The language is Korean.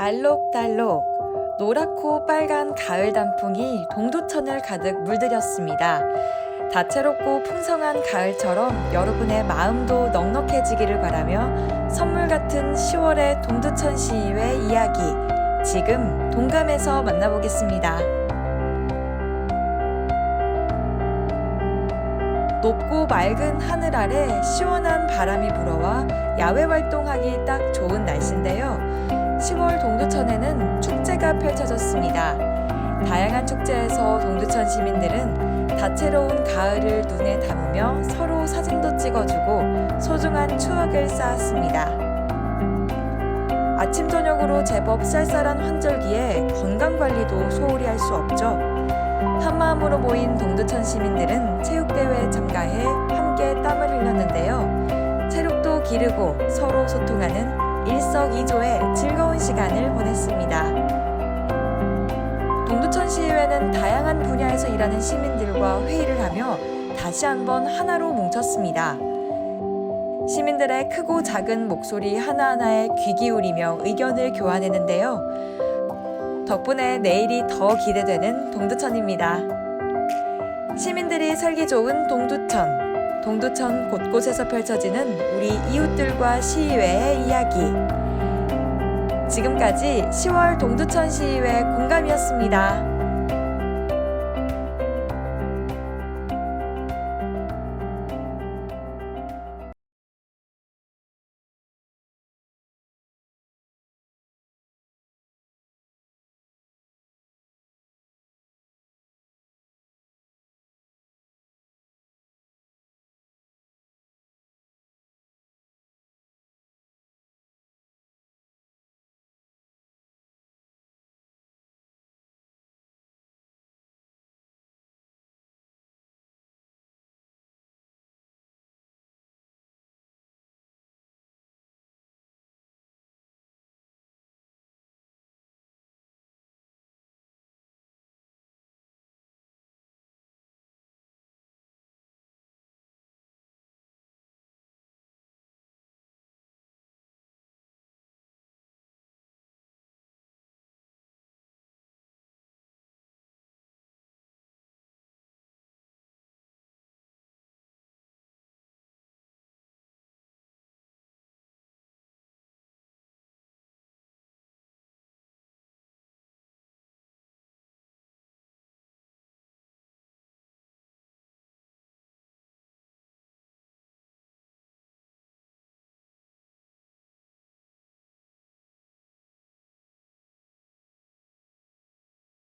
알록달록 노랗고 빨간 가을 단풍이 동두천을 가득 물들였습니다. 다채롭고 풍성한 가을처럼 여러분의 마음도 넉넉해지기를 바라며 선물 같은 10월의 동두천 시의회 이야기 지금 동감에서 만나보겠습니다. 높고 맑은 하늘 아래 시원한 바람이 불어와 야외 활동하기 딱 좋은 날씨인데요. 10월 동두천에는 축제가 펼쳐졌습니다. 다양한 축제에서 동두천 시민들은 다채로운 가을을 눈에 담으며 서로 사진도 찍어주고 소중한 추억을 쌓았습니다. 아침 저녁으로 제법 쌀쌀한 환절기에 건강 관리도 소홀히 할 수 없죠. 한마음으로 모인 동두천 시민들은 체육대회에 참가해 함께 땀을 흘렸는데요. 체력도 기르고 서로 소통하는 일석이조의 즐거운 시간을 보냈습니다. 동두천 시의회는 다양한 분야에서 일하는 시민들과 회의를 하며 다시 한번 하나로 뭉쳤습니다. 시민들의 크고 작은 목소리 하나하나에 귀 기울이며 의견을 교환했는데요. 덕분에 내일이 더 기대되는 동두천입니다. 시민들이 살기 좋은 동두천. 동두천 곳곳에서 펼쳐지는 우리 이웃들과 시의회의 이야기. 지금까지 10월 동두천 시의회 공감이었습니다.